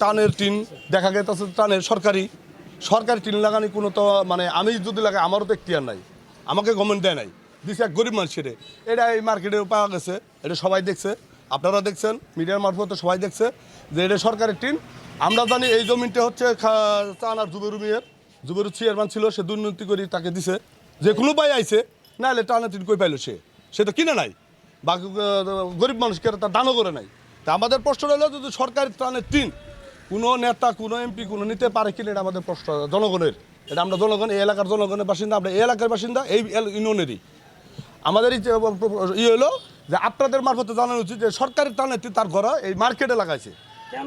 টানের টিন, দেখা গেছে টানের সরকারি সরকারি টিন লাগানি কোনো তো মানে আমি যদি লাগাই আমারও তো এখতিয়ার নাই। আমাকে গভর্নমেন্ট দেয় নাই। দিছে এক গরিব মানুষের। এটা এই মার্কেটে পাওয়া গেছে। এটা সবাই দেখছে। আপনারা দেখছেন মিডিয়ার মারফতে সবাই দেখছে যে এটা সরকারের টিন। আমরা জানি এই জমিনটা হচ্ছে চানার জুবেরু মিয়ের। জুবেরু চেয়ারম্যান ছিল, সে দুর্নীতি করে তাকে দিছে। যে কোনো পাই আইছে না হলে টানা টিন কই পাইলো সে? সে তো কিনে নাই। বাকি গরিব মানুষকে তার দানও করে নাই। তা আমাদের প্রশ্ন হলো যদি সরকারি ত্রাণের টিন কোনো নেতা কোনো এমপি কোনো নিতে পারে কিনা এটা আমাদের প্রশ্ন জনগণের। এটা আমরা জনগণ এই এলাকার জনগণের বাসিন্দা আমরা এই এলাকার বাসিন্দা এই ইউনিয়নেরই। আমাদের ইয়ে হলো যে আপনাদের মারফতে জানানো উচিত যে সরকারি ত্রাণের তার ঘর এই মার্কেটে লাগাইছে।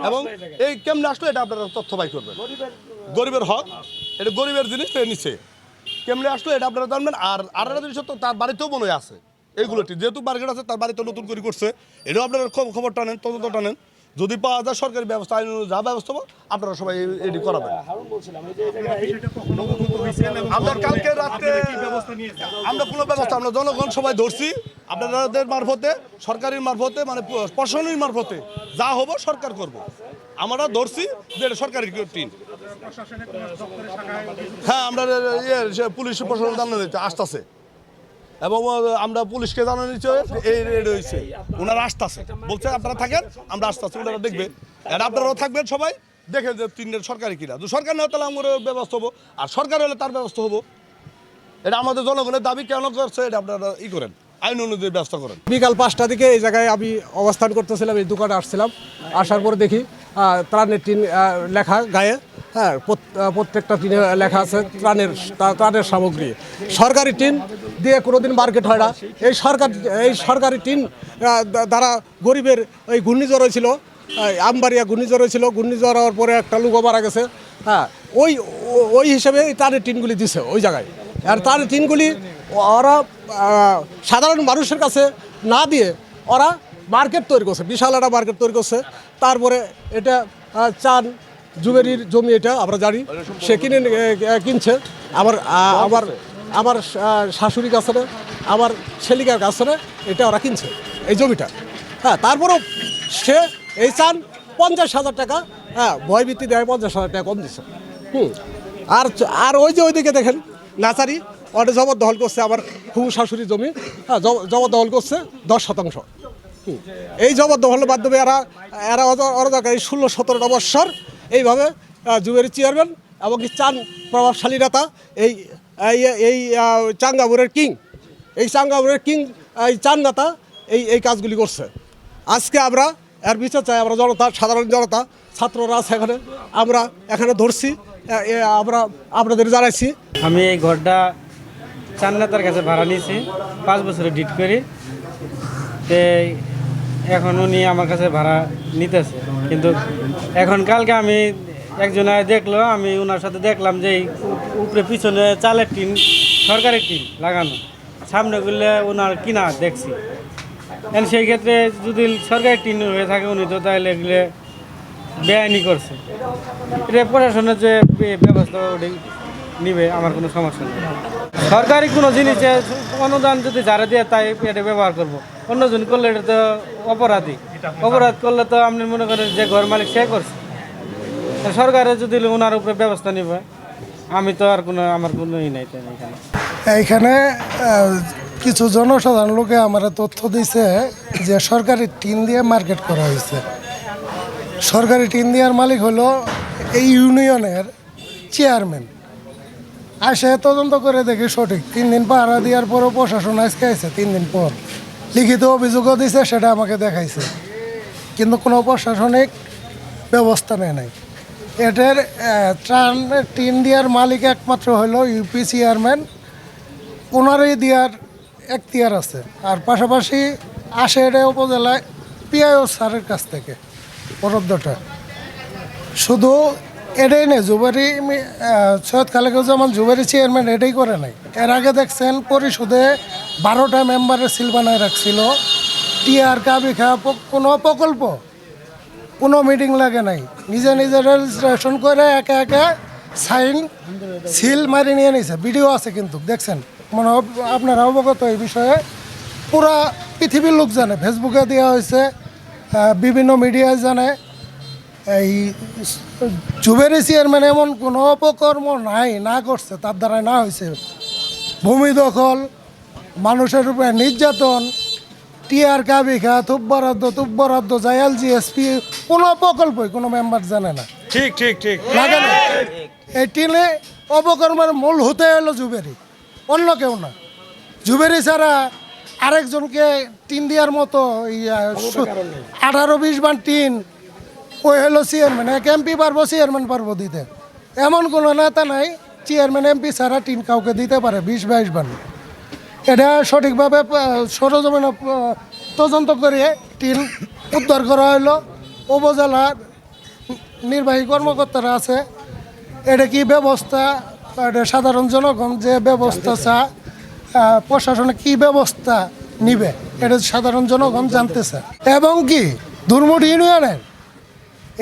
এবং এই কেমনে আসলো এটা আপনারা তথ্য বাই করবেন। গরিবের হক এটা গরিবের জিনিস নিচ্ছে কেমনে আসলো এটা আপনারা জানবেন আর আর একটা জিনিস হচ্ছে তার বাড়িতেও মনে আছে। এইগুলোটি যেহেতু মার্কেট আছে তার বাড়িতে নতুন করে করছে। এটাও আপনারা খব- খবরটা নেন তদন্তটা নেন। যদি পাওয়া যায় সরকারি ব্যবস্থা আইন যা ব্যবস্থা আপনারা সবাই এটি করাবেন। আমরা কালকে রাত্রে আমরা কোনো ব্যবস্থা আমরা জনগণ সবাই ধরছি। আপনাদের মারফতে সরকারের মারফতে মানে প্রশাসনের মারফতে যা হব সরকার করব। আমরা ধরছি যে এটা সরকারি টিম হ্যাঁ আমরা ইয়ে পুলিশ প্রশাসন জানানো দিতে আসতেছে। এবং আমরা পুলিশকে জানানো এই রেড হয়েছে। ওনারা আসতেছে। বলছে, আপনারা থাকেন, আমরা আসতেছি, ওনারা দেখবেন আর আপনারাও থাকবেন সবাই। দেখেন যে তিনটের সরকারি কিনা। যদি সরকার না তাহলে আমার ব্যবস্থা হব। আর সরকার হলে তার ব্যবস্থা হব। এটা আমাদের জনগণের দাবি, কেন করছে, এটা আপনারা ই করেন। আইন অনুযায়ী ব্যবস্থা করেন। বিকাল পাঁচটা দিকে এই জায়গায় আমি অবস্থান করতেছিলাম, এই দোকানে আসছিলাম। আসার পরে দেখি ত্রাণের টিন লেখা গায়ে। হ্যাঁ প্রত- প্রত্যেকটা টিনে লেখা আছে, ত্রাণের ত্রাণের সামগ্রী। সরকারি টিন দিয়ে কোনোদিন মার্কেট হয় না। এই সরকার এই সরকারি টিন দ্বারা গরিবের ওই ঘূর্ণিঝড় হয়েছিল আমবাড়িয়া ঘূর্ণিঝড় হয়েছিল ঘূর্ণিঝড় হওয়ার পরে একটা লোকও মারা গেছে। হ্যাঁ ওই ওই হিসেবে ত্রাণের টিনগুলি দিছে ওই জায়গায়। আর তার টিনগুলি ওরা সাধারণ মানুষের কাছে না দিয়ে ওরা মার্কেট তৈরি করছে বিশাল একটা মার্কেট তৈরি করছে। তারপরে এটা চান জুবেরির জমি এটা আমরা জানি সে কিনে কিনছে। আমার আহ, আমার শাশুড়ি কাছে আমার ছেলিকার কাছে এটা ওরা কিনছে, এই জমিটা হ্যাঁ তারপরেও সে এই চান পঞ্চাশ হাজার টাকা হ্যাঁ ভয়ভীতি দেয়, পঞ্চাশ হাজার টাকা কম দিচ্ছে হুম, আর আর ওই যে ওইদিকে দেখেন, নাচারি, ওটা জবরদখল করছে আমার হুম শাশুড়ি জমি হ্যাঁ জব- জবরদখল করছে দশ শতাংশ। এই জবরদখলের মাধ্যমে এরা এরা দেখে এই ষোলো সতেরোটা বৎসর এইভাবে জুয়ের চেয়ারম্যান এবং চান প্রভাবশালী নেতা, এই এই- চাঙ্গাপুরের কিং। এই চাঙ্গাপুরের কিং, এই চান নেতা এই এই কাজগুলি করছে। আজকে আমরা এর বিচার চাই আমরা জনতা, সাধারণ জনতা, ছাত্ররা এখানে। আমরা এখানে ধরছি আমরা আপনাদের জানাইছি। আমি এই ঘরটা চান্নাতার কাছে ভাড়া নিয়েছি, পাঁচ বছরে ডিট করি। তে এখন উনি আমার কাছে ভাড়া নিতেছে। কিন্তু এখন কালকে আমি একজন দেখল, আমি ওনার সাথে দেখলাম যে উপরে পিছনে চালের টিন সরকারের টিন লাগানো। সামনে গুলো ওনার কিনা দেখছি। সেই ক্ষেত্রে যদি সরকারি টিন হয়ে থাকে উনি তো তাহলে এগুলো বেআইনি করছে। এটা প্রশাসনের যে ব্যবস্থা ওটি নিবে, আমার কোনো সমস্যা নেই। সরকারি কোনো জিনিসে অনুদান যদি যারা দিয়ে, তাই এটা ব্যবহার করব। অন্যজন করলে এটা তো অপরাধী। অপরাধ করলে তো আপনি মনে করেন যে ঘর মালিক সে করছে। তা সরকারের যদি ওনার উপরে ব্যবস্থা নিবে, আমি তো আর কোনো, আমার কোনো ই নাই এখানে। এইখানে কিছু জনসাধারণ লোকে আমার তথ্য দিছে যে সরকারি টিন দিয়ে মার্কেট করা হয়েছে। সরকারি টিন দেওয়ার মালিক হলো এই ইউনিয়নের চেয়ারম্যান। আসে তদন্ত করে দেখি সঠিক। তিন দিন পাহারা দেওয়ার পরও প্রশাসন আজকে আছে তিন দিন পর। লিখিত অভিযোগও দিছে, সেটা আমাকে দেখাইছে। কিন্তু কোনো প্রশাসনিক ব্যবস্থা নেয় নাই। এটার ত্রাণ টিন দেওয়ার মালিক একমাত্র হলো ইউপি চেয়ারম্যান। ওনারই দেওয়ার এখতিয়ার আছে। আর পাশাপাশি এটা উপজেলায় পিআইও স্যারের কাছ থেকে বরাদ্দটা শুধু এটাই নেই, জুবারি সৈয়দ খালেকুজ্জামান জুবারি চেয়ারম্যান এটাই করে নাই। এর আগে দেখছেন, পরিষদে বারোটা মেম্বারের সিল বানায় রাখছিল। টিআর কাবিখা প- কোনো প্রকল্প কোনো মিটিং লাগে নাই। নিজে নিজে রেজিস্ট্রেশন করে একে একে সাইন সিল মারি নিয়ে নিছে। ভিডিও আছে কিন্তু, দেখছেন? মনে আপনারা অবগত এই বিষয়ে। পুরা পৃথিবীর লোক জানে ফেসবুকে দেওয়া হয়েছে বিভিন্ন মিডিয়ায় জানে। এই জুবেরি চেয়ারম্যান এমন কোনো অপকর্ম নাই, না করছে, তার দ্বারা না হয়েছে। ভূমি দখল, মানুষের উপরে নির্যাতন টিআর কাবিখা তুপ বরাদ্দ তুপ বরাদ্দ জায়াল জিএসপি কোনো প্রকল্পই কোনো মেম্বার জানে না। ঠিক ঠিক ঠিক। লাগে না? এই টিনে অপকর্মের মূল হতে হলো জুবেরি অন্য কেউ না। জুবেরি ছাড়া আরেকজনকে টিন দেওয়ার মতো আঠারো বিশ বার টিন ওই হলো চেয়ারম্যান এক এমপি পারব চেয়ারম্যান পারব দিতে। এমন কোনো নেতা নাই চেয়ারম্যান এমপি ছাড়া টিন কাউকে দিতে পারে বিশ বাইশ বার। এটা সঠিকভাবে সরজমিনে তদন্ত করে টিন উদ্ধার করা হলো উপজেলার নির্বাহী কর্মকর্তারা আছে। এটা কি ব্যবস্থা? এটা সাধারণ জনগণ যে ব্যবস্থা চা প্রশাসনে কি ব্যবস্থা নিবে? এটা সাধারণ জনগণ জানতে জানতেছে। এবং কি দুর্মুট ইউনিয়নের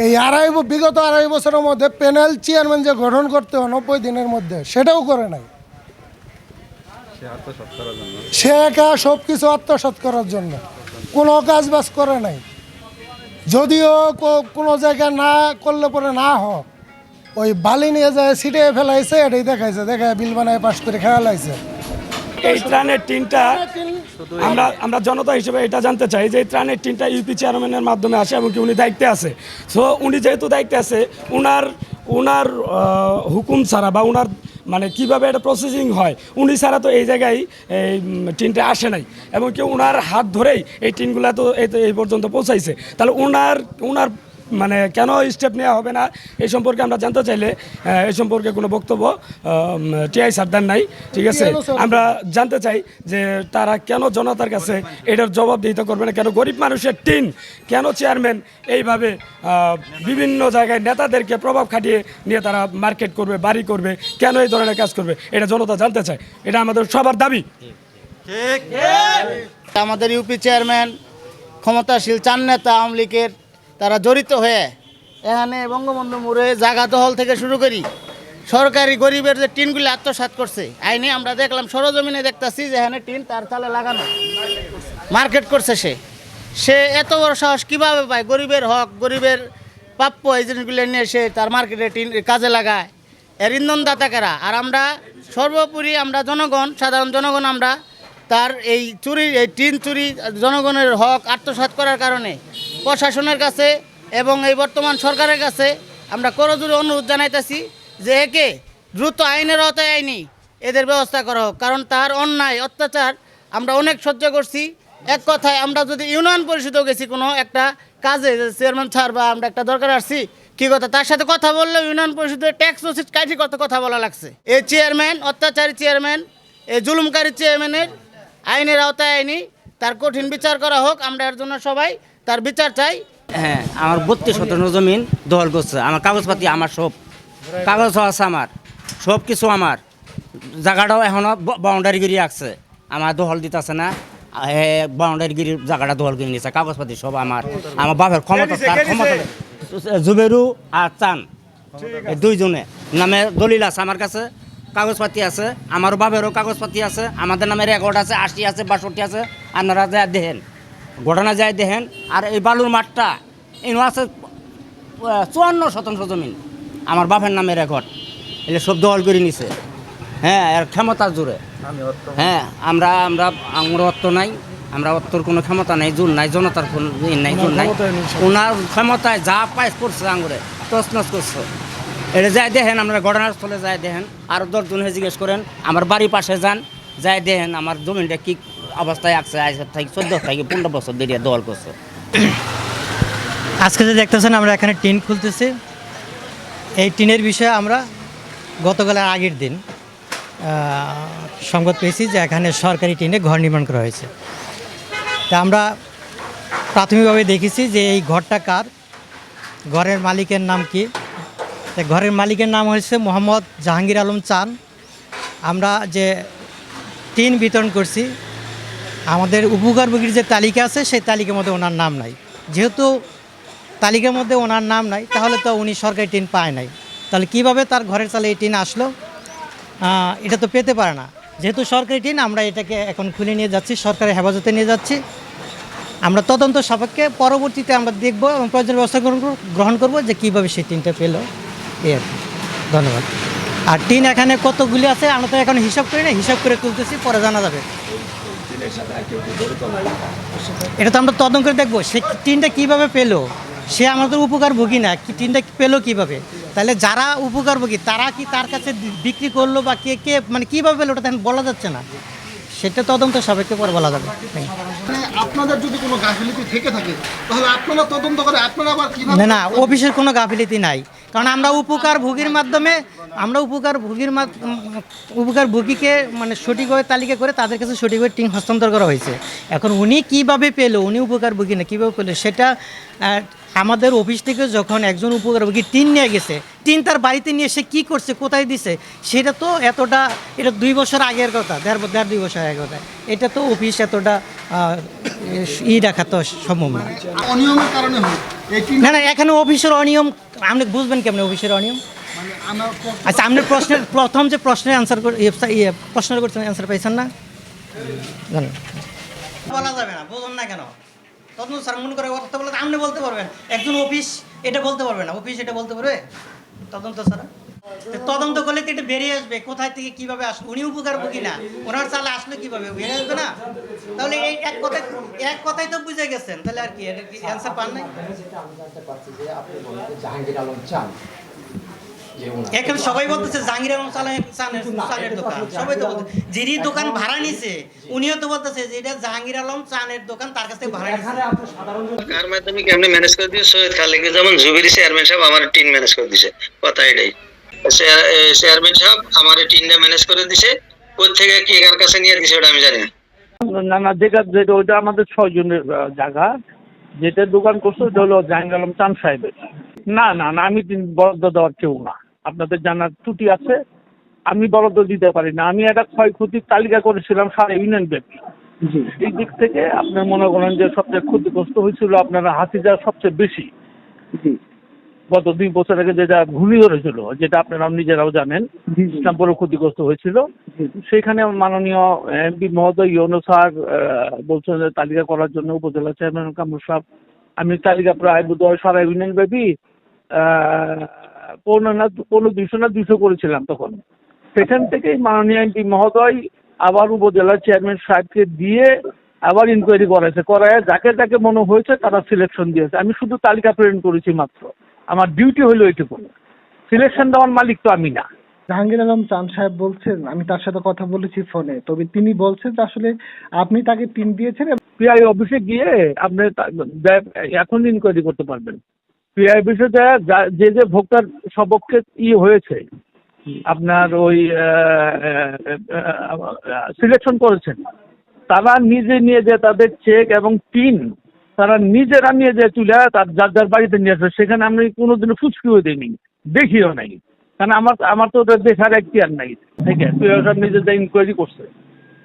এই আড়াই বিগত আড়াই বছরের মধ্যে প্যানেল চেয়ারম্যান যে গঠন করতে হয় নব্বই দিনের মধ্যে, সেটাও করে নাই। সে একা সব কিছু আত্মসাৎ করার জন্য। কোনো কাজ বাজ করে নাই। যদিও কোনো জায়গায় না করলে পরে না হোক ওই বালি নিয়ে যায় সিটে ফেলাইছে এটাই দেখাইছে। দেখায় বিল বানায় পাশ করে খেয়াল আইছে এই ত্রাণের টিনটা আমরা আমরা জনতা হিসেবে এটা জানতে চাই যে এই ত্রাণের টিনটা ইউপি চেয়ারম্যানের মাধ্যমে আসে এবং কি উনি দায়িত্বে আছে? সো উনি যেহেতু দায়িত্বে আছে উনার উনার হুকুম ছাড়া বা উনার মানে কীভাবে এটা প্রসেসিং হয়? উনি ছাড়া তো এই জায়গায় এই টিনটা আসে নাই। এবং কি ওনার হাত ধরেই এই টিনগুলা তো এই পর্যন্ত পৌঁছাইছে। তাহলে ওনার উনার মানে কেন স্টেপ নেওয়া হবে না এই সম্পর্কে আমরা জানতে চাইলে এই সম্পর্কে কোনো বক্তব্য টিআই সারদার নাই ঠিক আছে? আমরা জানতে চাই যে তারা কেন জনতার কাছে এটার জবাব জবাবদিহিতা করবে না কেন গরিব মানুষের টিন কেন চেয়ারম্যান এইভাবে বিভিন্ন জায়গায় নেতাদেরকে প্রভাব খাটিয়ে নিয়ে তারা মার্কেট করবে বাড়ি করবে কেন এই ধরনের কাজ করবে এটা জনতা জানতে চায়। এটা আমাদের সবার দাবি। আমাদের ইউপি চেয়ারম্যান ক্ষমতাশীল চান নেতা আওয়ামী লীগের তারা জড়িত হয়ে এখানে বঙ্গবন্ধু মোড়ে জাগা দহল থেকে শুরু করি। সরকারি গরিবের যে টিনগুলি আত্মসাৎ করছে আইনে আমরা দেখলাম সরজমিনে দেখতাছি যে এখানে টিন তার তালে লাগানো। মার্কেট করছে সে। সে এত বড় সাহস কীভাবে পায়? গরিবের হক, গরিবের প্রাপ্য এই জিনিসগুলো নিয়ে সে তার মার্কেটে টিন কাজে লাগায়। এর ইন্ধনদাতা কারা? আর আমরা সর্বোপরি আমরা জনগণ, সাধারণ জনগণ আমরা তার এই চুরি এই টিন চুরি জনগণের হক আত্মসাৎ করার কারণে প্রশাসনের কাছে এবং এই বর্তমান সরকারের কাছে আমরা করজোরে অনুরোধ জানাইতেছি যে একে দ্রুত আইনের আওতায় আইনি এদের ব্যবস্থা করা হোক। কারণ তার অন্যায়, অত্যাচার আমরা অনেক সহ্য করছি। এক কথায় আমরা যদি ইউনিয়ন পরিষদেও গেছি কোনো একটা কাজে চেয়ারম্যান স্যার বা আমরা একটা দরকার আসছি, কি কথা? তার সাথে কথা বললে ইউনিয়ন পরিষদের ট্যাক্স রসিদ কাঠি কত কথা বলা লাগছে। এই চেয়ারম্যান, অত্যাচারী চেয়ারম্যান এই জুলুমকারী চেয়ারম্যানের আইনের আওতায় আইনি, তার কঠিন বিচার করা হোক। আমরা এর জন্য সবাই তার বিচার চাই? হ্যাঁ আমার বত্রিশ শতাংশ জমিন দখল করছে। আমার কাগজপাতি আমার সব। কাগজ আছে আমার। সব কিছু আমার। জায়গাটাও এখনও বাউন্ডারি গিরি রাখছে। আমার দখল দিতেছে না। বাউন্ডারি গিরি জায়গাটা দখল করে নিয়েছে কাগজপাতি সব আমার। আমার বাপের ক্ষমতা তার ক্ষমতা জুবেরু আর চান। এই দুইজনে। নামে দলিল আছে আমার কাছে। কাগজপাতি আছে। আমার বাবেরও কাগজপাতি আছে। আমাদের নামে রেকর্ড আছে আশি আছে বাষট্টি আছে। আপনারা যা দেখেন। ঘটনা যায় দেখেন আর এই বালুর মাঠটা এই আছে চুয়ান্ন শতাংশ জমিন। আমার বাপের নামে রেকর্ড এলে সব দল করে নিছে। হ্যাঁ এর ক্ষমতা জোরে। হ্যাঁ আমরা আমরা আমার অর্থ নাই। আমরা অর্থর কোনো ক্ষমতা নাই জোর নাই জনতার কোনো নাই জোর নাই। ওনার ক্ষমতায় যা পাইস করছে আঙুরে তসনস করছে। এটা যাই দেখেন আমরা ঘটনাস্থলে যাই দেখেন। আরও দশজন হয়ে জিজ্ঞেস করেন আমার বাড়ির পাশে যান। যাই দেখেন আমার জমিনটা কি অবস্থায় আছে, আজ থেকে চোদ্দ থেকে পনেরো বছর দেরিয়ে দল করছে। আজকে যে দেখতেছেন, আমরা এখানে টিন খুলতেছি। এই টিনের বিষয়ে আমরা গতকালের আগের দিন সংবাদ পেয়েছি যে এখানে সরকারি টিনে ঘর নির্মাণ করা হয়েছে। তা আমরা প্রাথমিকভাবে দেখেছি যে এই ঘরটা কার? ঘরের মালিকের নাম কি? ঘরের মালিকের নাম হয়েছে মোহাম্মদ জাহাঙ্গীর আলম চান। আমরা যে টিন বিতরণ করছি আমাদের উপকারভোগীর যে তালিকা আছে, সেই তালিকার মধ্যে ওনার নাম নাই। যেহেতু তালিকার মধ্যে ওনার নাম নাই, তাহলে তো উনি সরকারি টিন পায় নাই। তাহলে কীভাবে তার ঘরের চালে এই টিন আসলো? এটা তো পেতে পারে না। যেহেতু সরকারি টিন, আমরা এটাকে এখন খুলে নিয়ে যাচ্ছি, সরকারের হেফাজতে নিয়ে যাচ্ছি। আমরা তদন্ত সাপেক্ষে পরবর্তীতে আমরা দেখব এবং প্রয়োজনীয় ব্যবস্থা গ্রহণ করব- গ্রহণ করব যে কীভাবে সেই টিনটা পেল। এই আর। ধন্যবাদ। আর টিন এখানে কতগুলি আছে, আমরা তো এখন হিসাব করি না, হিসাব করে তুলতেছি, পরে জানা যাবে। এটা তো আমরা তদন্ত করে দেখব। সে টিনটা কীভাবে পেল? সে আমাদের উপকার ভোগী না। কি টিনটা পেল কীভাবে? তাহলে যারা উপকার ভোগী তারা কি তার কাছে বিক্রি করল বা কে কে মানে কীভাবে পেল ওটা বলা যাচ্ছে না। সেটা তদন্ত সাপেক্ষে পরে বলা যাবে। মানে আপনাদের যদি কোনো গাফিলিতি থেকে থাকে তাহলে আপনারা তদন্ত করে আপনারা আবার না না অফিসের কোনো গাফিলিতি নাই। কারণ আমরা উপকার ভোগীর মাধ্যমে আমরা উপকার ভোগীর উপকার ভোগীকে মানে সঠিকভাবে তালিকা করে তাদের কাছে সঠিকভাবে টিম হস্তান্তর করা হয়েছে। এখন উনি কীভাবে পেল? উনি উপকার ভোগী না কীভাবে পেল? সেটা আমাদের অফিস থেকে যখন একজন উপকারভোগী টিন নিয়ে গেছে টিন তার বাড়িতে নিয়ে সে কী করছে কোথায় দিছে সেটা তো এতটা এটা দুই বছর আগের কথা দেড় দেড় দুই বছর আগের কথা। এটা তো অফিস এতটা ই রাখা তো সম্ভব না। অনিয়মের কারণে না না এখানে অফিসের অনিয়ম আপনি বুঝবেন কেমন অফিসের অনিয়ম? মানে আচ্ছা আপনি প্রশ্নের প্রথম যে প্রশ্নের অ্যান্সার ইয়ে প্রশ্নের করছেন অ্যান্সার পাইছেন না? বলা যাবে না বুঝুন না কেন? তদন্ত স্যার মনে করে কথা বলে আপনি বলতে পারবেন। একজন অফিস এটা বলতে পারবে না অফিস এটা বলতে পারবে? তদন্ত স্যার। তদন্ত করলে তো এটা বেরিয়ে আসবে। কোথায় থেকে কীভাবে আসবে উনি উপকার ভোগী না ওনার চালে আসলে কীভাবে বেরিয়ে আসবে না? তাহলে এই এক কথায় এক কথাই তো বুঝে গেছেন। তাহলে আর কি এটা কি অ্যান্সার পান নাই? এখন সবাই বলতেছে জাহাঙ্গীর আলম চালের চানের চানের দোকান। সবাই তো বলতে যিনি দোকান ভাড়া নিছে উনিও তো বলতেছে যে এটা জাহাঙ্গীর আলম চানের দোকান তার কাছ থেকে ভাড়া নিছে। কার মাধ্যমে কেমনি ম্যানেজ করে দিয়ে সৈয়দ খালিকে যেমন জুবির চেয়ারম্যান সাহেব আমার টিম ম্যানেজ করে দিছে কথা এটাই চেয়ারম্যান সাহেব আমার টিমটা ম্যানেজ করে দিছে। কোথা থেকে কি কার কাছে নিয়ে দিছে ওটা আমি জানি না। না না যেটা যেটা ওইটা আমাদের ছয়জনের জায়গা। যেটা দোকান করছে ওটা হলো জাহাঙ্গীর আলম চান সাহেবের। না না না আমি বরাদ্দ দেওয়ার কেউ না। আপনাদের জানার ত্রুটি আছে। আমি বরাদ্দ দিতে পারি না। আমি একটা ক্ষয়ক্ষতির তালিকা করেছিলাম সারা ইউনিয়ন ব্যাপী। এই দিক থেকে আপনার মনে করেন যে সবচেয়ে ক্ষতিগ্রস্ত হয়েছিল আপনারা হাতিজা সবচেয়ে বেশি। গত দুই বছর আগে যেটা ঘূর্ণিঝড় হয়েছিল যেটা আপনারা নিজেরাও জানেন ইসলামপুরে ক্ষতিগ্রস্ত হয়েছিল। সেখানে মাননীয় এমপি মহোদয় ইউনো স্যার বলছেন যে তালিকা করার জন্য উপজেলা চেয়ারম্যান কামরুল সাহেব আমি তালিকা প্রায় বোধ হয় সারা ইউনিয়ন ব্যাপী পনেরো না পনেরো দুইশো না দুইশো করেছিলাম তখন। সেখান থেকেই মাননীয় এমপি মহোদয় আবার উপজেলা চেয়ারম্যান সাহেবকে দিয়ে আবার ইনকোয়ারি করাইছে। করায় যাকে যাকে মনে হয়েছে তারা সিলেকশন দিয়েছে। আমি শুধু তালিকা প্রেরণ করেছি মাত্র। আমার ডিউটি হলো এটুকু সিলেকশন দেওয়ার মালিক তো আমি না। জাহাঙ্গীর আলম চাঁদ সাহেব বলছেন আমি তার সাথে কথা বলেছি ফোনে তবে তিনি বলছেন যে আসলে আপনি তাকে টিন দিয়েছেন পিআই অফিসে গিয়ে আপনি এখন ইনকোয়ারি করতে পারবেন। পিআই অফিসে যা- যা- যে যে ভোক্তার সপক্ষে ই হয়েছে আপনার ওই সিলেকশন করেছেন তারা নিজে নিয়ে যে তাদের চেক এবং পিন তারা নিজেরা নিয়ে যে তুলে তার যার যার বাড়িতে নিয়ে আসবে সেখানে আমি কোনোদিনও ফুচকিও দিইনি দেখিও নাই। কারণ আমার আমার তো ওটা দেখার এখতিয়ার নাই। ঠিক আছে তুই সাহেব নিজে যে ইনকোয়ারি করছে।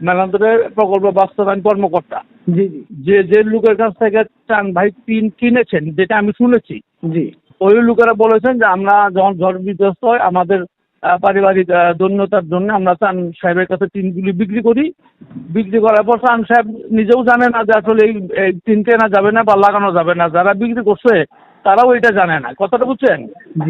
মেলান্তরের প্রকল্প বাস্তবায়ন কর্মকর্তা। জি জি। যে যে লোকের কাছ থেকে চান ভাই পিন কিনেছেন যেটা আমি শুনেছি। জি। ওই লোকেরা বলেছেন যে আমরা যখন ঝড় বিধ্বস্ত হয় আমাদের পারিবারিক দৈন্যতার জন্য আমরা চান সাহেবের কাছে টিনগুলি বিক্রি করি। বিক্রি করার পর চান সাহেব নিজেও জানে না যে আসলে এই এই টিন কেনা যাবে না বা লাগানো যাবে না। যারা বিক্রি করছে তারাও এটা জানে না। কথাটা বুঝছেন?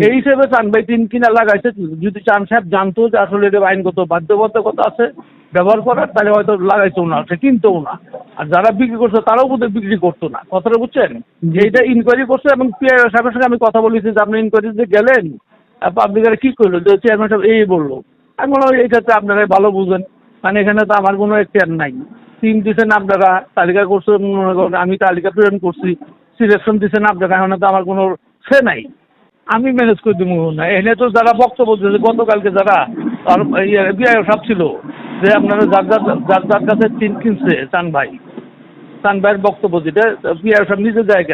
এই হিসেবে চান ভাই টিন কিনা লাগাইছে যদি চান সাহেব জানতো যে আসলে এটা আইনগত বাধ্যবাধকতা আছে ব্যবহার করার তাহলে হয়তো লাগাইতো না সে কিনতেও না। আর যারা বিক্রি করছে তারাও বোধহয় বিক্রি করতো না। কথাটা বুঝছেন? যে এটা ইনকোয়ারি করছে এবং পিআই সাহেবের সঙ্গে আমি কথা বলেছি যে আপনি ইনকোয়ারিতে গেলেন পাবলিকেরা কি করল যে চেয়ারম্যান সাহেব এই বলল। আমি বললাম এইটাতে আপনারা ভালো বুঝেন। মানে এখানে তো আমার কোনো এখতিয়ার নাই। টিম দিচ্ছেন আপনারা, তালিকা করছেন, মনে করেন আমি তালিকা প্রেরণ করছি। সিলেকশন দিচ্ছেন আপনারা, এখানে তো আমার কোনো সে নাই। আমি ম্যানেজ করে দিব না। এখানে তো যারা বক্তব্য দিয়েছে, গতকালকে যারা আর বিআই সব ছিল, যে আপনারা যার যার যার যার কাছে টিন কিনছে, চান ভাই, চান ভাইয়ের বক্তব্য যেটা বিআই সব নিজে যায়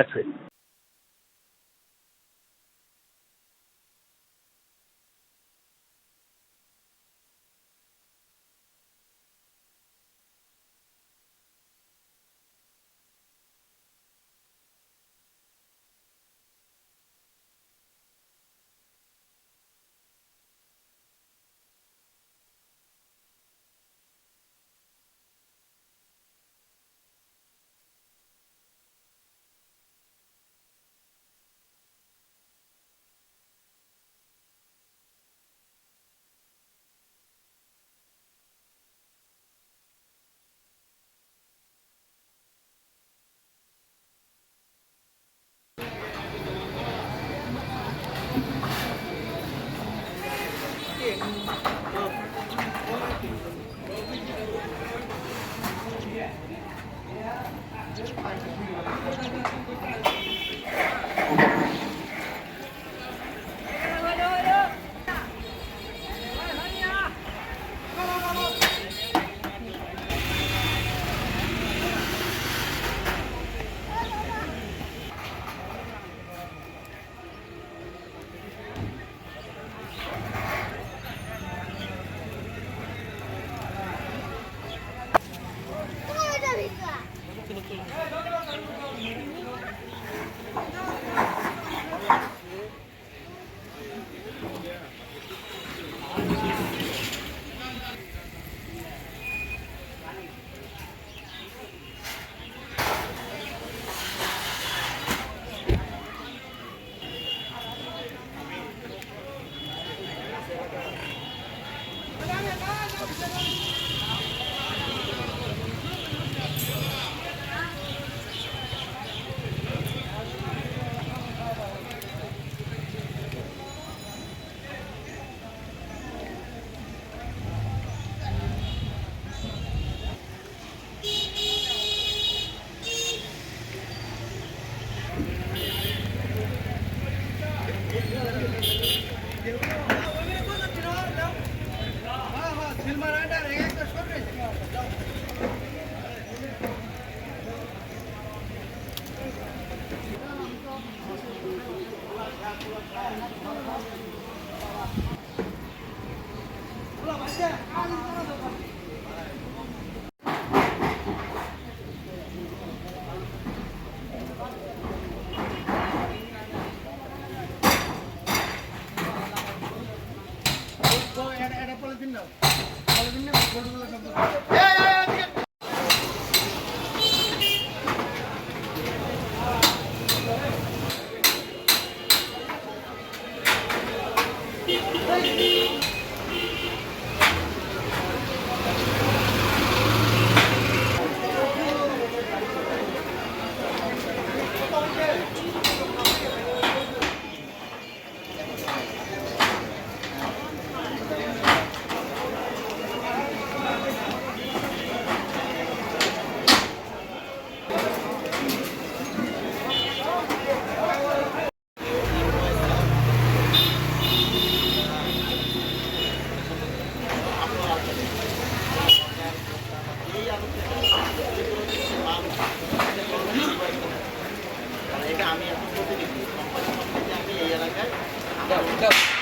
গেছে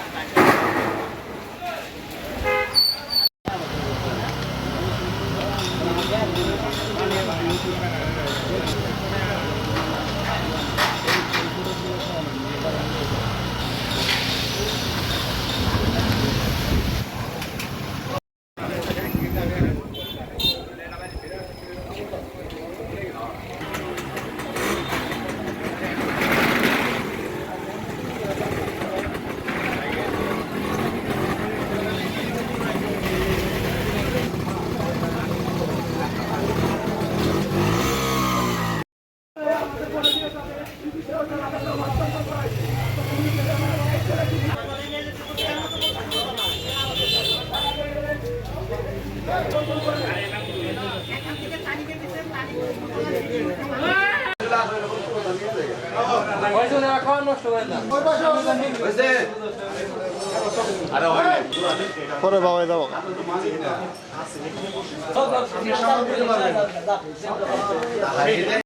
পরে